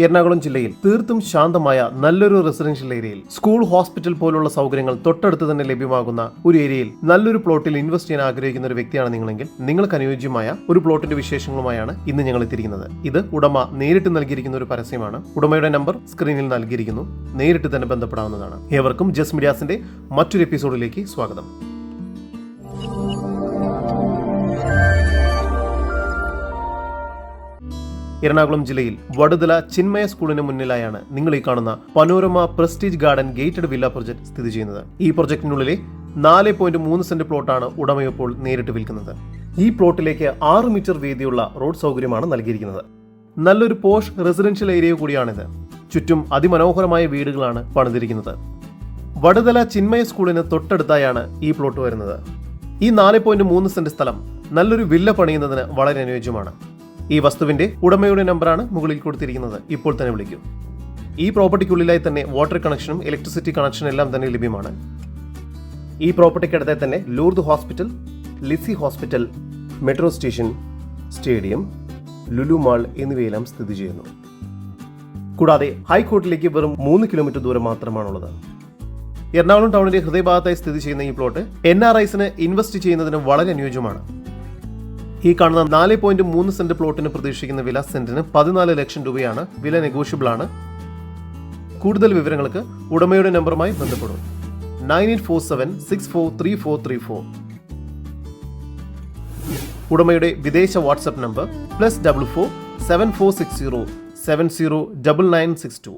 എറണാകുളം ജില്ലയിൽ തീർത്തും ശാന്തമായ നല്ലൊരു റെസിഡൻഷ്യൽ ഏരിയയിൽ സ്കൂൾ ഹോസ്പിറ്റൽ പോലുള്ള സൗകര്യങ്ങൾ തൊട്ടടുത്ത് തന്നെ ലഭ്യമാകുന്ന ഒരു ഏരിയയിൽ നല്ലൊരു പ്ലോട്ടിൽ ഇൻവെസ്റ്റ് ചെയ്യാൻ ആഗ്രഹിക്കുന്ന ഒരു വ്യക്തിയാണ് നിങ്ങളെങ്കിൽ നിങ്ങൾക്ക് അനുയോജ്യമായ ഒരു പ്ലോട്ടിന്റെ വിശേഷങ്ങളുമായാണ് ഇന്ന് ഞങ്ങൾ എത്തിയിരിക്കുന്നത്. ഇത് ഉടമ നേരിട്ട് നൽകിയിരിക്കുന്ന ഒരു പരസ്യമാണ്. ഉടമയുടെ നമ്പർ സ്ക്രീനിൽ നൽകിയിരിക്കുന്നു. നേരിട്ട് തന്നെ ബന്ധപ്പെടാവുന്നതാണ്. ഏവർക്കും ജസ് മീഡിയാസിന്റെ മറ്റൊരു എപ്പിസോഡിലേക്ക് സ്വാഗതം. എറണാകുളം ജില്ലയിൽ വടുതല ചിന്മയ സ്കൂളിന് മുന്നിലായാണ് നിങ്ങൾ ഈ കാണുന്ന Panorama Prestige garden gated villa project സ്ഥിതി ചെയ്യുന്നത്. ഈ പ്രൊജക്ടിനുള്ളിലെ നാല് പോയിന്റ് മൂന്ന് സെന്റ് പ്ലോട്ടാണ് ഉടമയപ്പോൾ നേരിട്ട് വിൽക്കുന്നത്. ഈ പ്ലോട്ടിലേക്ക് ആറ് മീറ്റർ വീതിയുള്ള റോഡ് സൗകര്യമാണ് നൽകിയിരിക്കുന്നത്. നല്ലൊരു പോഷ് റെസിഡൻഷ്യൽ ഏരിയ കൂടിയാണിത്. ചുറ്റും അതിമനോഹരമായ വീടുകളാണ് പണിതിരിക്കുന്നത്. വടുതല ചിന്മയ സ്കൂളിന് തൊട്ടടുത്തായാണ് ഈ പ്ലോട്ട് വരുന്നത്. ഈ നാല് പോയിന്റ് മൂന്ന് സെന്റ് സ്ഥലം നല്ലൊരു വില്ല പണിയുന്നതിന് വളരെ അനുയോജ്യമാണ്. ഈ വസ്തുവിന്റെ ഉടമയുടെ നമ്പറാണ് മുകളിൽ കൊടുത്തിരിക്കുന്നത്. ഇപ്പോൾ തന്നെ വിളിക്കും. ഈ പ്രോപ്പർട്ടിക്കുള്ളിലായി തന്നെ വാട്ടർ കണക്ഷനും ഇലക്ട്രിസിറ്റി കണക്ഷനും എല്ലാം തന്നെ ലഭ്യമാണ്. ഈ പ്രോപ്പർട്ടിക്കടുത്തായി തന്നെ Lourdes hospital Lisie hospital metro station stadium Lulu mall എന്നിവയെല്ലാം സ്ഥിതി ചെയ്യുന്നു. കൂടാതെ ഹൈക്കോർട്ടിലേക്ക് വെറും മൂന്ന് കിലോമീറ്റർ ദൂരം മാത്രമാണുള്ളത്. എറണാകുളം ടൗണിന്റെ ഹൃദയഭാഗത്തായി സ്ഥിതി ചെയ്യുന്ന ഈ പ്ലോട്ട് എൻ ആർ ഐസിന് ഇൻവെസ്റ്റ് ചെയ്യുന്നതിന് വളരെ അനുയോജ്യമാണ്. ഈ കാണുന്ന നാല് പോയിന്റ് മൂന്ന് സെന്റ് പ്ലോട്ടിന് പ്രതീക്ഷിക്കുന്ന വില സെന്റിന് പതിനാല് ലക്ഷം രൂപയാണ് വില നെഗോഷ്യബിൾ ആണ് കൂടുതൽ വിവരങ്ങൾക്ക് ഉടമയുടെ നമ്പറുമായി ബന്ധപ്പെടും. Nine eight four seven six four three four three four. ഉടമയുടെ വിദേശ WhatsApp number plus double four seven four six zero seven zero double nine six two.